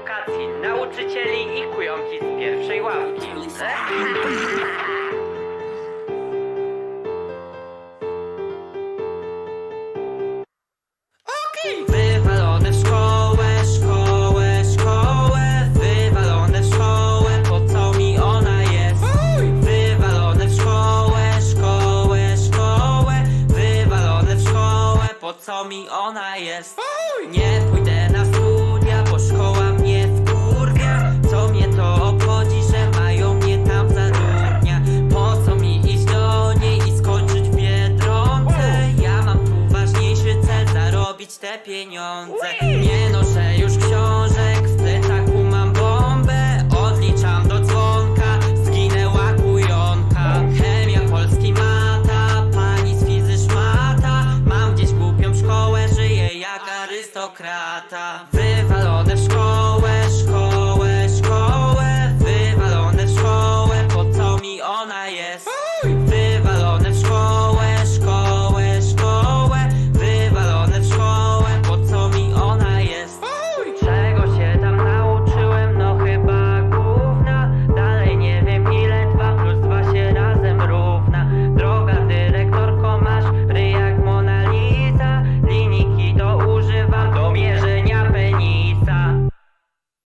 edukacji, nauczycieli i kujonki z pierwszej ławki. Okej! Wywalone w szkołę, szkołę, szkołę Wywalone w szkołę, po co mi ona jest? Wywalone w szkołę, szkołę, szkołę Wywalone w szkołę, po co mi ona jest? Nie pójdę na studia, zarobić te pieniądze. Nie noszę już książek, w plecaku mam bombę. Odliczam do dzwonka, zginęła kujonka Chemia, polski mata, pani z fizy szmata. Mam gdzieś głupią szkołę, żyję jak arystokrata. Wy